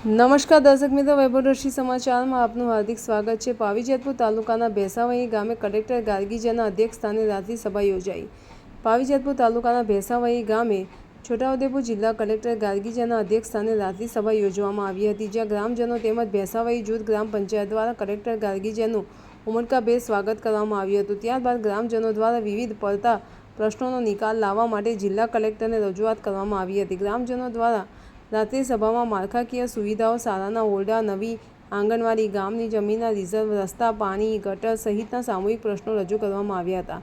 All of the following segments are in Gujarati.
નમસ્કાર દર્શક મિત્રો, વૈભવદર્શી સમાચારમાં આપનું હાર્દિક સ્વાગત છે. પાવીજેતપુર તાલુકાના ભેસાવઈ ગામે કલેક્ટર ગાર્ગીજાના અધ્યક્ષસ્થાને રાત્રિ સભા યોજાઈ. પાવીજેતપુર તાલુકાના ભેસાવઈ ગામે છોટાઉદેપુર જિલ્લા કલેક્ટર ગાર્ગીજાના અધ્યક્ષસ્થાને રાત્રિ સભા યોજવામાં આવી હતી, જ્યાં ગ્રામજનો તેમજ ભેસાવઈ જૂથ ગ્રામ પંચાયત દ્વારા કલેક્ટર ગાર્ગીજાનું ઉમળકાભેર સ્વાગત કરવામાં આવ્યું હતું. ત્યારબાદ ગ્રામજનો દ્વારા વિવિધ પડતા પ્રશ્નોનો નિકાલ લાવવા માટે જિલ્લા કલેક્ટરને રજૂઆત કરવામાં આવી હતી. ગ્રામજનો દ્વારા રાત્રિ સભામાં માળખાકીય સુવિધાઓ શાળાના ઓરડા, નવી આંગણવાડી, ગામની જમીનના રિઝર્વ, રસ્તા, પાણી, ગટર સહિતના સામૂહિક પ્રશ્નો રજૂ કરવામાં આવ્યા હતા.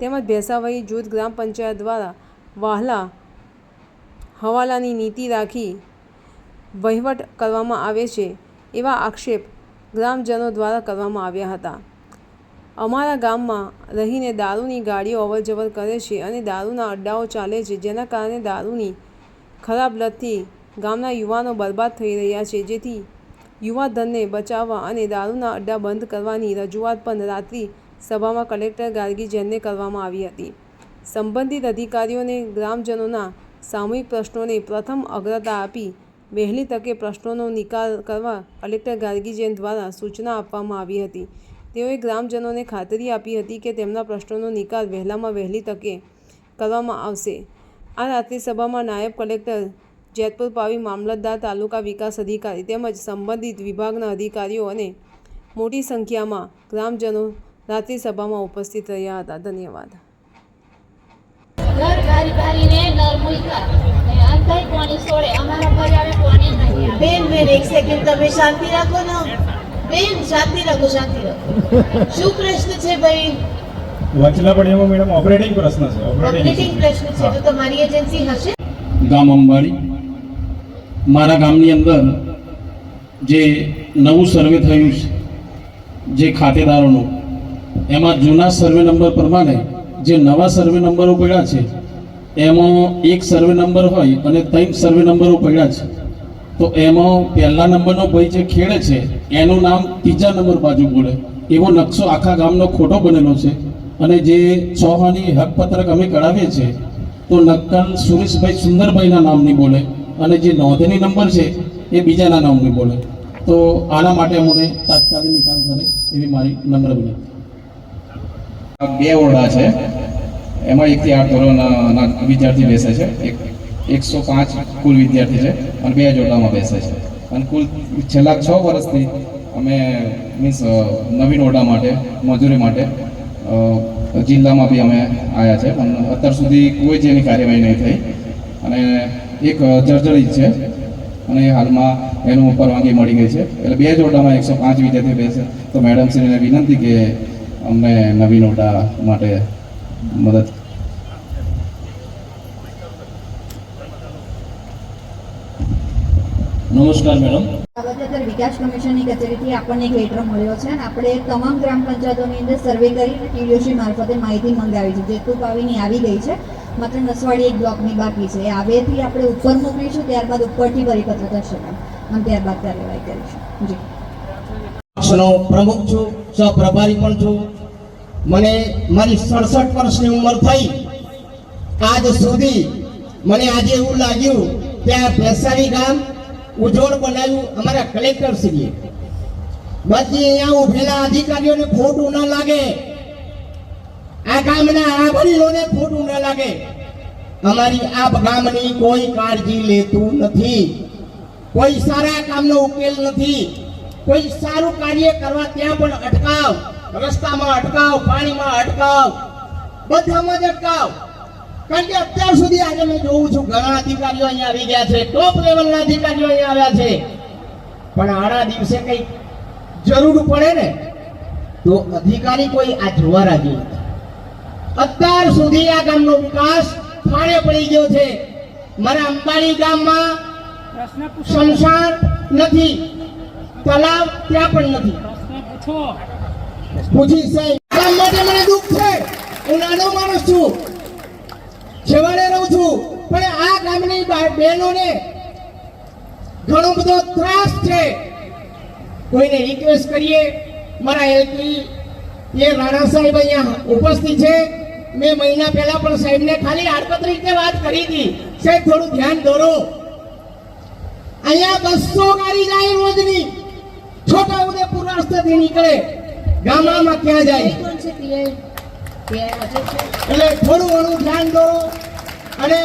તેમજ ભેસાવઈ જૂથ ગ્રામ પંચાયત દ્વારા વાહલા હવાલાની નીતિ રાખી વહીવટ કરવામાં આવે છે એવા આક્ષેપ ગ્રામજનો દ્વારા કરવામાં આવ્યા હતા. અમારા ગામમાં રહીને દારૂની ગાડીઓ અવરજવર કરે છે અને દારૂના અડ્ડાઓ ચાલે છે, જેના કારણે દારૂની ખરાબ લતથી ગામના યુવાનો બરબાદ થઈ રહ્યા છે. જેથી યુવાધનને બચાવવા અને દારૂના અડ્ડા બંધ કરવાની રજૂઆત પણ રાત્રિ સભામાં કલેક્ટર ગાર્ગી જૈનને કરવામાં આવી હતી. સંબંધિત અધિકારીઓને ગ્રામજનોના સામૂહિક પ્રશ્નોને પ્રથમ અગ્રતા આપી વહેલી તકે પ્રશ્નોનો નિકાલ કરવા કલેક્ટર ગાર્ગી જૈન દ્વારા સૂચના આપવામાં આવી હતી. તેઓએ ગ્રામજનોને ખાતરી આપી હતી કે તેમના પ્રશ્નોનો નિકાલ વહેલામાં વહેલી તકે કરવામાં આવશે. આ રાત્રિ સભામાં નાયબ કલેક્ટર જેતપુર પાવી મામલતદાર તાલુકા વિકાસ અધિકારી તેમજ સંબંધિત વિભાગના અધિકારીઓ અને મોટી સંખ્યામાં ગ્રામજનો રાત્રિ સભામાં ઉપસ્થિત રહ્યા હતા. ધન્યવાદ. ઘર ગારી ગારીને નર મૂક્યા. પાણી છોડે. અમારા ઘરે હવે પાણી નહીં બેન બેન એક સેકન્ડ તમે શાંતિ રાખો ને. બેન શાંતિ રાખો શાંતિ રાખો. શું પ્રશ્ન છે ભાઈ? વચલા પડિયામાં મેડમ ઓપરેટિંગ પ્રશ્ન છે ઓપરેટિંગ પ્રશ્ન છે તો તમારી એજન્સી હશે? ગામ અંબાડી. મારા ગામની અંદર જે નવું સર્વે થયું છે, જે ખાતેદારોનું, એમાં જૂના સર્વે નંબર પ્રમાણે જે નવા સર્વે નંબરો પડ્યા છે, એમાં એક સર્વે નંબર હોય અને ત્રણ સર્વે નંબરો પડ્યા છે. તો એમાં પહેલા નંબરનો ભાઈ જે ખેડે છે, એનું નામ ત્રીજા નંબર બાજુ બોલે. એવો નકશો આખા ગામનો ખોટો બનેલો છે. અને જે ચોહાની હકપત્રક અમે કઢાવીએ છીએ, તો નક્કલ સુરેશભાઈ સુંદરભાઈના નામની બોલે. અને જે નોંધણી નંબર છે, એ બીજાના નામની બોલે તો આના માટે અમને તાત્કાલિક નિકાલ કરે એવી મારી નમ્ર વિનંતી. બે ઓરડા છે. એમાં એકથી આઠ ધોરણના વિદ્યાર્થી બેસે છે. એક એકસો પાંચ કુલ વિદ્યાર્થી છે અને બે જ ઓરડામાં બેસે છે. અને કુલ છેલ્લા છ વર્ષથી અમે મીન્સ નવીન ઓરડા માટે, મજૂરી માટે જિલ્લામાં બી અમે આવ્યા છે. પણ અત્યાર સુધી કોઈ જ એની કાર્યવાહી નહીં થઈ. અને એક જર્જરિત છે. અને હાલમાં એનું પરવાનગી મળી ગઈ છે. એટલે બે જ ઓરડામાં એકસો પાંચ વિદ્યાર્થી બેસે. તો મેડમશ્રીને વિનંતી કે અમને નવીન ઓરડા માટે મદદ નમસ્કાર મેડમ. અત્યારે વિકાસ કમિશનની કચેરીથી આપણને એક લેટર મળ્યો છે અને આપણે તમામ ગ્રામ પંચાયતોની અંદર સર્વે કરી ટીડીઓસી મારફતે માહિતી મંગાવી છે. જેતુ પાવીની આવી ગઈ છે. માત્ર નસવાડી એક બ્લોકની બાકી છે. એ હવેથી આપણે ઉપર મોકલીશું, ત્યારબાદ ઉપરથી પરિપત્ર થશે અને ત્યારબાદ કાર્યવાહી કરીશું. જી. પક્ષનો પ્રમુખ છું, સહપ્રભારી પણ છું. મને મારી સડસઠ વર્ષની ઉંમર થઈ. આજ સુધી મને આજે એવું લાગ્યું કે આ ભેસારી ગામ ઉજોડ બનાવ્યું અમારા કલેક્ટર શ્રીએ બધી અહીંયા ઉભેલા અધિકારીઓને ખોટું ન લાગે. આ ગામના આ વડીલોને ખોટું ન લાગે. અમારી આ ગામની કોઈ કાળજી લેતું નથી. કોઈ સારા કામનો ઉકેલ નથી. કોઈ સારું કાર્ય કરવા ત્યાં પણ અટકાવ. રસ્તામાં અટકાવ, પાણીમાં અટકાવ. બધામાં જ અટકાવ. કારણ કે અત્યાર સુધી આજે મેં જોઉં છું, ઘણા અધિકારીઓ અહીંયા આવી ગયા છે ટોપ લેવલના અધિકારીઓ અહીંયા આવ્યા છે. પણ આડા દિવસે કઈ જરૂર પડે ને, તો અધિકારી કોઈ આ જોવા રાજી નથી. અત્યાર સુધી આ ગામનો વિકાસ ફાળે પડી ગયો છે. મારા અંબાણી ગામમાં શમશાન નથી તલાવ ત્યાં પણ નથી. પૂછી સાહેબ માટે મને દુઃખ છે. હું નાનો માણસ છું. છેવાડે રહું છું. પણ આ ગામની બહેનોને ઘણો બધો ત્રાસ છે. કોઈને રિક્વેસ્ટ કરીએ. મારા એલપી એ રાણા સાહેબ અહીંયા ઉપસ્થિત છે. મેં મહિના પહેલા પણ સાહેબને ખાલી આડપત રીતે વાત કરી હતી. સાહેબ થોડું ધ્યાન દોરો. અહીંયા બસો ગાડી જાય રોજની. છોટા ઉદેપુર રસ્તેથી નીકળે. ગામડામાં ક્યાં જાય? એટલે થોડું ઘણું ધ્યાન દો. અને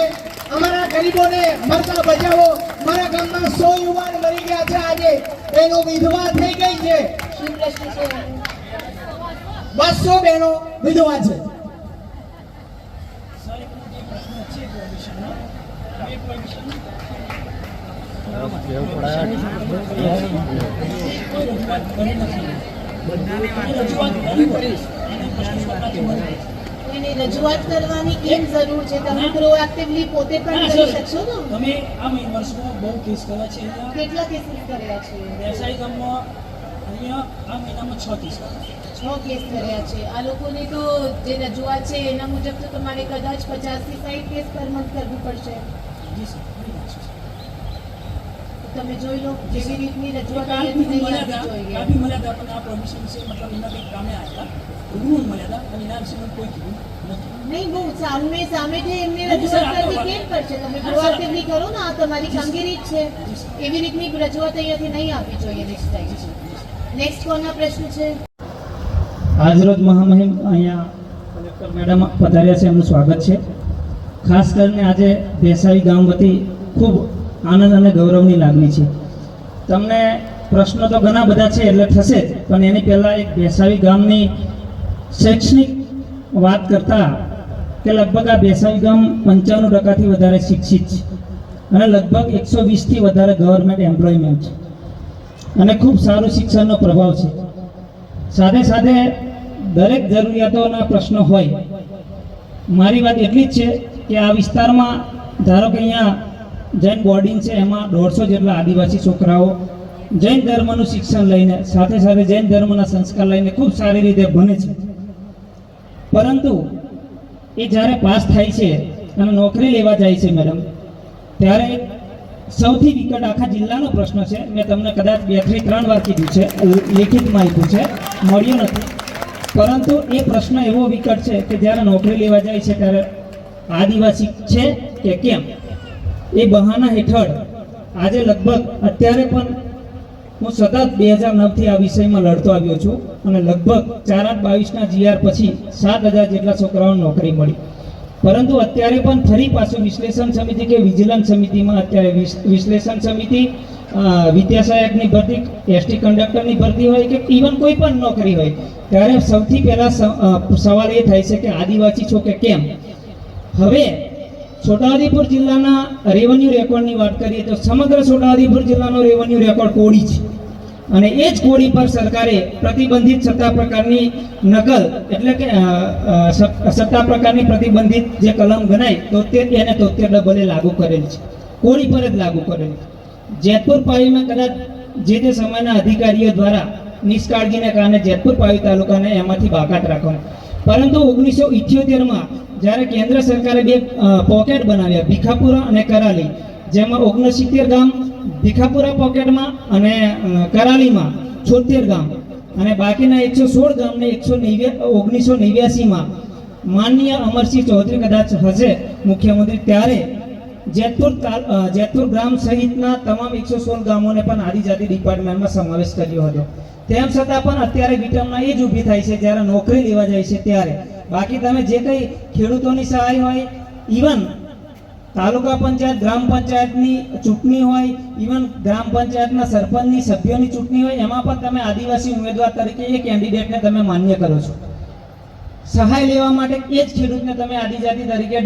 અમારા ગરીબોને મરતા બચાવો. મારા ગામમાં સો યુવાન મરી ગયા છે આજે. એનો વિધવા થઈ ગઈ છે. છે? બસો બહેનો વિધવા છે એની રજૂઆત કરવાની કેમ જરૂર છે? તમે પ્રોએક્ટિવલી પોતે પણ કરી શકશો ને? તમે આ વર્ષમાં બહુ કેસ કર્યા છે કેટલા કેસીસ કર્યા છે? વ્યવસાય ગામમાં અહીંયા આ મહિનામાં છ કેસ છ કેસ કર્યા છે. આ લોકોને તો જે રજૂઆત છે એના મુજબ તો તમારે કદાચ પચાસથી સાઠ કેસ પર મંથ કરવું પડશે. તમે જોઈ લો જેવી રીતની રજૂઆત નહીં મળ્યા આવવી હતા કાલ જોઈએ બી મળ્યા હતા પણ આ પરમિશન છે મતલબ એના કંઈક કામે આવ્યા હતા. રૂમ અને એના વિશે કોઈ કીધું નહીં બહુ સામે સામેથી એમને રજૂઆત કરવી કેમ પડશે? તમે. પ્રોએક્ટિવલી કરો ને આ તમારી કામગીરી જ છે. એવી રીતની રજૂઆત અહીંયાથી નહીં આપવી જોઈએ નેક્સ્ટ ટાઈમ નેક્સ્ટ કોના પ્રશ્ન છે. આજરોજ મહામહિમ અહીંયા કલેક્ટર મેડમ પધાર્યા છે, એમનું સ્વાગત છે. ખાસ કરીને આજે દેસાઈ ગામ વતી ખૂબ આનંદ અને ગૌરવની લાગણી છે. તમને પ્રશ્નો તો ઘણા બધા છે, એટલે થશે જ, પણ એની પહેલાં એક બેસાવી ગામની શૈક્ષણિક વાત કરતાં કે લગભગ આ બેસાવી ગામ પંચાણું ટકાથી વધારે શિક્ષિત છે અને લગભગ એકસો વીસથી વધારે ગવર્મેન્ટ એમ્પ્લોયમેન્ટ છે. અને ખૂબ સારું શિક્ષણનો પ્રભાવ છે. સાથે સાથે દરેક જરૂરિયાતોના પ્રશ્નો હોય. મારી વાત એટલી જ છે કે આ વિસ્તારમાં ધારો કે અહીંયા જૈન બોર્ડિંગ છે, એમાં દોઢસો જેટલા આદિવાસી છોકરાઓ જૈન ધર્મનું શિક્ષણ લઈને, સાથે સાથે જૈન ધર્મના સંસ્કાર લઈને ખૂબ સારી રીતે ભણે છે. પરંતુ એ જ્યારે પાસ થાય છે અને નોકરી લેવા જાય છે મેડમ, ત્યારે સૌથી વિકટ આખા જિલ્લાનો પ્રશ્ન છે. મેં તમને કદાચ બેથી ત્રણ વાર કીધું છે. લેખિતમાં આપ્યું છે. મળ્યું નથી. પરંતુ એ પ્રશ્ન એવો વિકટ છે કે જ્યારે નોકરી લેવા જાય છે ત્યારે આદિવાસી છે કે કેમ? એ બહાના હેઠળ આજે લગભગ અત્યારે પણ હું સતત બે હજાર નવથી આ વિષયમાં લડતો આવ્યો છું અને લગભગ ચાર આઠ બાવીસના જીઆર પછી સાત હજાર જેટલા છોકરાઓને નોકરી મળી. પરંતુ અત્યારે પણ ફરી પાછું વિશ્લેષણ સમિતિ કે વિજિલન્સ સમિતિમાં અત્યારે વિશ્લેષણ સમિતિ વિદ્યા સહાયકની ભરતી, એસટી કંડક્ટરની ભરતી હોય કે ઇવન કોઈ પણ નોકરી હોય, ત્યારે સૌથી પહેલાં સવાલ એ થાય છે કે આદિવાસી છો કે કેમ? હવે છોટાઉદેપુર જિલ્લાના રેવન્યુ રેકોર્ડની વાત કરીએ તો સમગ્ર છોટાઉદેપુર જિલ્લાનો રેવન્યુ રેકોર્ડ કોડી છે. અને એ જ કોડી પર સરકારે પ્રતિબંધિત સત્તા પ્રકારની નકલ એટલે કે સત્તા પ્રકારની પ્રતિબંધિત જે કલમ ગણાય, તોતેર એને તોતેર ડબલે લાગુ કરેલ છે. કોડી પર જ લાગુ કરેલ જેતપુર પાવીમાં કદાચ જે તે સમયના અધિકારીઓ દ્વારા નિષ્કાળજીને કારણે જેતપુર પાવી તાલુકાને એમાંથી બાકાત રાખવામાં પરંતુ ઓગણીસો ઇઠ્યોતેરમાં જ્યારે કેન્દ્ર સરકારે બે પોકેટ બનાવ્યા, ભીખાપુરા અને કરાલી, જેમાં ઓગણસિત્તેર ગામ ભીખાપુરા પોકેટમાં અને કરાલીમાં, છોતેર ગામ. અને બાકીના એકસો સોળ ગામને એકસો ઓગણીસો નેવ્યાસીમાં માનનીય અમરસિંહ ચૌધરી કદાચ હશે મુખ્યમંત્રી ત્યારે જેતપુર જેતપુર ગ્રામ સહિતના તમામ એકસો સોળ ગામોને પણ આદિજાતિ ડિપાર્ટમેન્ટમાં સમાવેશ કર્યો હતો. તેમ છતાં પણ અત્યારે વિટમના એ જ ઊભી થાય છે જ્યારે નોકરી લેવા જાય છે ત્યારે. બાકી તમે જે કંઈ ખેડૂતોની સહાય હોય ઇવન તાલુકા પંચાયત, ગ્રામ પંચાયતની ચૂંટણી હોય ઇવન ગ્રામ પંચાયતના સરપંચની સભ્યોની ચૂંટણી હોય, એમાં પણ તમે આદિવાસી ઉમેદવાર તરીકે એ કેન્ડિડેટને તમે માન્ય કરો છો. સહાય લેવા માટે એ જ ખેડૂતને તમે આદિજાતિ તરીકે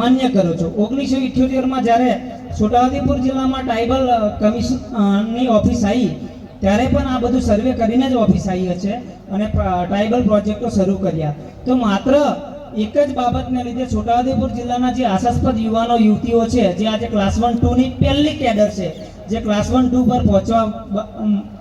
માન્ય કરો છો. ઓગણીસો ઇઠ્યોતેરમાં જ્યારે છોટાઉદેપુર જિલ્લામાં ટ્રાઇબલ કમિશનની ઓફિસ આવી ત્યારે પણ આ બધું સર્વે કરીને જ ઓફિસ આવી હશે અને ટ્રાઇબલ પ્રોજેક્ટો શરૂ કર્યા. તો માત્ર એક જ બાબતને લીધે છોટાઉદેપુર જિલ્લાના જે આશાસ્પદ યુવાનો, યુવતીઓ છે, જે આજે ક્લાસ વન ટુ ની પહેલી કેડર છે, જે ક્લાસ વન ટુ પર પહોંચવા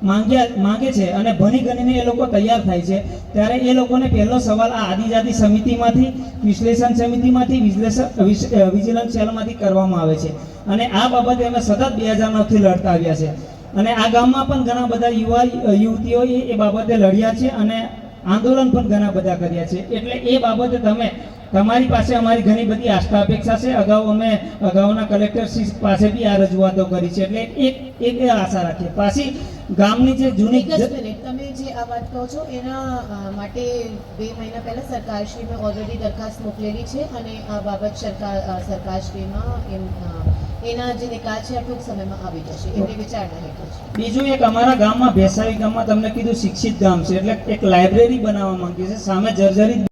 માંગ્યા, માંગે છે અને ભણી ગણીને એ લોકો તૈયાર થાય છે. ત્યારે એ લોકોને પહેલો સવાલ આ આદિજાતિ સમિતિમાંથી, વિશ્લેષણ સમિતિમાંથી, વિશ્લેષણ, વિશ- વિજિલન્સ સેલમાંથી કરવામાં આવે છે. અને આ બાબતે અમે સતત બે હજાર નવથી લડતા આવ્યા છે. અને આ ગામમાં પણ ઘણા બધા યુવા યુવતીઓ એ બાબતે લડ્યા છે અને આંદોલન પણ ઘણા બધા કર્યા છે. એટલે એ બાબતે તમે તમારી પાસે અમારી ઘણી બધી આસ્થા અપેક્ષા છે. અગાઉ અમે અગાઉના કલેક્ટર પાસે બી આ રજૂઆતો કરી છે. એટલે એક એક આશા રાખીએ. પાછી ગામની જે જૂની તમે જે આ વાત કહો છો એના માટે બે મહિના પહેલા સરકારશ્રીમાં ઓલરેડી દરખાસ્ત મોકલેલી છે અને આ બાબત સરકાર સરકારશ્રીમાં એમ એના જે નિકાલ છે, ટૂંક સમયમાં આવી જશે. એમની વિચારણા હેઠળ બીજું એક અમારા ગામમાં ભેસાવી ગામમાં તમને કીધું શિક્ષિત ગામ છે, એટલે એક લાઇબ્રેરી બનાવવા માંગીએ છે, સામે જર્જરિત